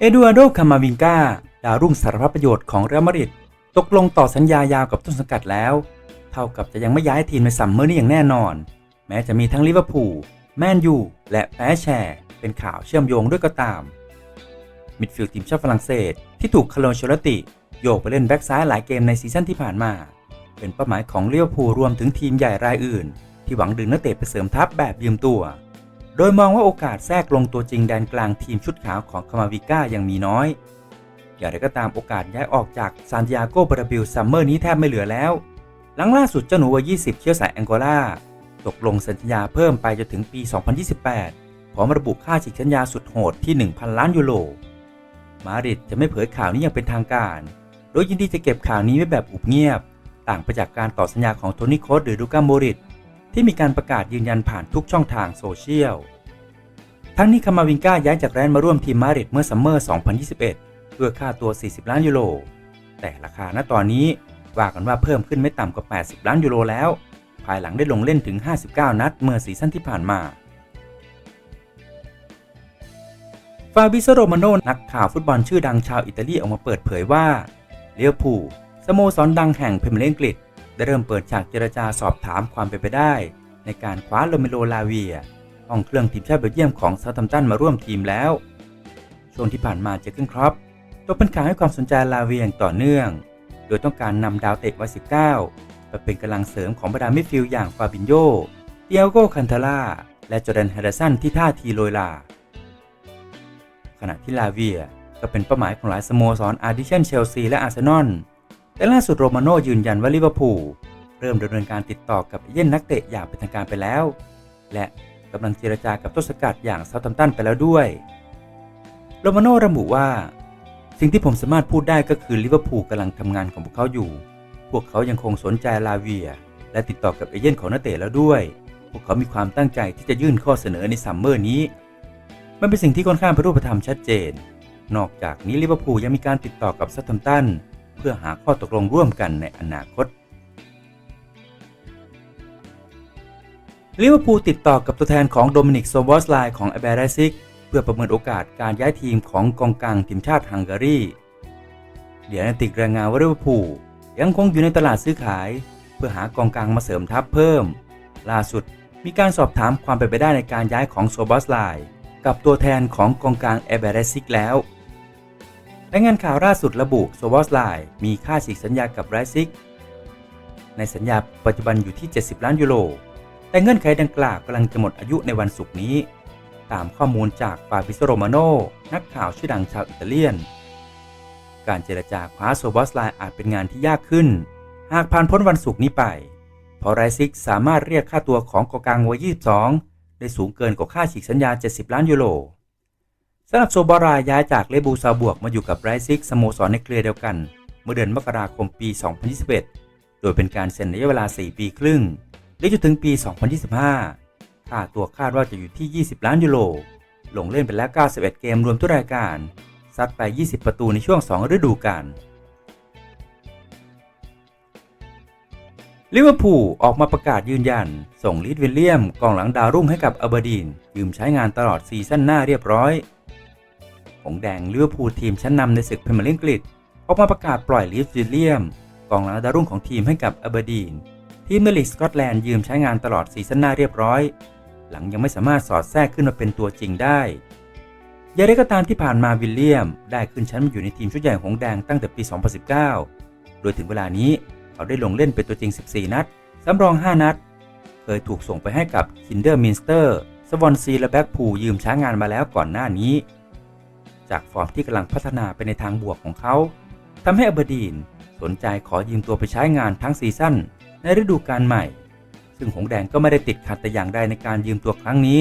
เอดูอาร์โด คามาวิงกาดาวรุ่งสารพัดประโยชน์ของเรอัลมาดริดตกลงต่อสัญญายาวกับต้นสังกัดแล้ว เท่ากับจะยังไม่ย้ายทีมในซัมเมอร์นี้อย่างแน่นอน แม้จะมีทั้งลิเวอร์พูลแมนยูและแพ้แชร์ เป็นข่าวเชื่อมโยงด้วยก็ตาม มิดฟิลด์ทีมชาติฝรั่งเศส ที่ถูกคาร์ลเชลติโยกไปเล่นแบ็กซ้ายหลายเกมในซีซั่นที่ผ่านมา เป็นเป้าหมายของลิเวอร์พูลรวมถึงทีมใหญ่รายอื่น ที่หวังดึงนักเตะไปเสริมทัพแบบยืมตัว โดยมองว่าโอกาสแทรกลงตัวจริงแดนกลางทีมชุดขาวของคามาวิก้ายังมีน้อย อย่างไรก็ตามโอกาสย้ายออกจากซานติอาโกบราบิลซัมเมอร์นี้แทบไม่เหลือแล้ว หลังล่าสุดเจ้าหนูวัย 20 เชื้อสายแองโกลาตกลงสัญญาเพิ่มไปจนถึงปี 2028 พร้อมระบุค่าฉีกสัญญาสุดโหดที่ 1,000 ล้านยูโร มาดริดจะไม่เผยข่าวนี้อย่างเป็นทางการ โดยยินดีจะเก็บข่าวนี้ไว้แบบอุบเงียบ ต่างไปจากการต่อสัญญาของโทนี่โคสหรือลูกาโมริต ที่มีการประกาศยืนยันผ่านทุกช่องทางโซเชียล ทั้งนี้คามาวิงก้าย้ายจากแรนมาร่วมทีมมาริดเมื่อซัมเมอร์ 2021 เพื่อค่าตัว 40 ล้านยูโร แต่ราคาณตอนนี้ว่ากันว่าเพิ่มขึ้นไม่ต่ำกว่า 80 ล้านยูโรแล้ว ภายหลังได้ลงเล่นถึง 59 นัดเมื่อซีซั่นที่ผ่านมา ฟาบิโซโรมาโนนักข่าวฟุตบอลชื่อดังชาวอิตาลีออกมาเปิดเผยว่าเลียวพูสโมสรดังแห่งพรีเมียร์ลีกอังกฤษ ได้เริ่มเปิดฉากเจรจาสอบถามความเป็นไปได้ ในการคว้าโรเมโลลาเวียห้องเครื่องทีมชาติเบลเยียมของเซาท์แฮมตันมาร่วมทีมแล้ว ช่วงที่ผ่านมาเจอร์เกนครอปตกเป็นข่าวให้ความสนใจลาเวียอย่างต่อเนื่อง โดยต้องการนำดาวเตะวัย 19 ไปเป็นกำลังเสริมของบรรดามิดฟิลด์อย่างฟาบินโยเตียโกคันทาร่า และจอร์แดนเฮเดสันที่ท่าทีโรยลา ขณะที่ลาเวียก็เป็นเป้าหมายของหลายสโมสรอาร์ดิเช่นเชลซีและอาร์เซนอล แต่ล่าสุดโรมาโน่ยืนยันว่าลิเวอร์พูลเริ่มดำเนินการติดต่อกับเอเย่นนักเตะอย่างเป็นทางการไปแล้ว และกำลังเจรจากับต้นสกัดอย่างเซาท์แฮมตันไปแล้วด้วยโรมาโน่ระบุว่า สิ่งที่ผมสามารถพูดได้ก็คือลิเวอร์พูลกำลังทำงานของพวกเขาอยู่ พวกเขายังคงสนใจลาเวีย และติดต่อกับเอเย่นของนักเตะแล้วด้วย พวกเขามีความตั้งใจที่จะยื่นข้อเสนอในซัมเมอร์นี้ มันเป็นสิ่งที่ค่อนข้างเป็นรูปธรรมชัดเจน นอกจากนี้ลิเวอร์พูลยังมีการติดต่อกับซัตตัมตัน เพื่อหาข้อตกลงร่วมกันในอนาคตลิเวอร์พูลติดต่อกับตัวแทนของโดมินิกโซบอสไลของแอเบรซิกเพื่อประเมินโอกาสการย้ายทีมของกองกลางทีมชาติฮังการี เดียนติกรายงานว่าลิเวอร์พูลยังคงอยู่ในตลาดซื้อขาย เพื่อหากองกลางมาเสริมทัพเพิ่ม ล่าสุดมีการสอบถามความเป็นไปได้ในการย้ายของโซบอสไลกับตัวแทนของกองกลางเอเบรซิกแล้ว รายงานข่าวล่าสุดระบุโซบอสไลมีค่าฉีกสัญญากับไรซิก ในสัญญาปัจจุบันอยู่ที่ 70 ล้านยูโร แต่เงื่อนไขดังกล่าวกำลังจะหมดอายุในวันศุกร์นี้ ตามข้อมูลจากฟาบิโซโรมาโนนักข่าวชื่อดังชาวอิตาเลียน การเจรจาคว้าโซบอสไลอาจเป็นงานที่ยากขึ้น หากผ่านพ้นวันศุกร์นี้ไป เพราะไรซิกสามารถเรียกค่าตัวของกองกลางวัย22 ได้สูงเกินกว่าค่าฉีกสัญญา 70 ล้านยูโร สำหรับโซบาราย้ายจากเลบูซาบวกมาอยู่กับไรซิกสโมสรในเครือเดียวกัน เมื่อเดือนมกราคมปี 2021 โดยเป็นการเซ็นระยะเวลา 4 ปีครึ่งหรือจนถึงปี 2025 ค่าตัวคาดว่าจะอยู่ที่ 20 ล้านยูโร ลงเล่นไปแล้ว 91 เกมรวมทุกรายการ ซัดไป 20 ประตูในช่วง 2 ฤดูกาลลิเวอร์พูลออกมาประกาศยืนยัน ส่งลีดวิลเลียมกองหลังดาวรุ่งให้กับอเบดีนยืมใช้งานตลอดซีซั่นหน้าเรียบร้อย งแดงลิเวอร์พูลทีมชั้นนำในศึกพรีเมียร์ลีกอังกฤษออกมาประกาศปล่อยลีดวิลเลียม กองหลังดาวรุ่งของทีมให้กับอเบอร์ดีน ทีมเมลิกสกอตแลนด์ยืมใช้งานตลอดซีซั่นหน้าเรียบร้อย หลังยังไม่สามารถสอดแทรกขึ้นมาเป็นตัวจริงได้อย่างไรก็ตามที่ผ่านมาวิลเลียม ได้ขึ้นชั้นมาอยู่ในทีมชุดใหญ่หงแดงตั้งแต่ปี 2019 โดยถึงเวลานี้เขาได้ลงเล่นเป็นตัวจริง 14 นัด สำรอง 5 นัด เคยถูกส่งไปให้กับคินเดอร์มินสเตอร์ สวอนซีและแบ็กพูยืมใช้งานมาแล้วก่อนหน้านี้ จากฟอร์มที่กำลังพัฒนาไปในทางบวกของเขาทำให้อเบดีนสนใจขอยืมตัวไปใช้งานทั้งซีซั่นในฤดูกาลใหม่ ซึ่งหงแดงก็ไม่ได้ติดขัดแต่อย่างใดในการยืมตัวครั้งนี้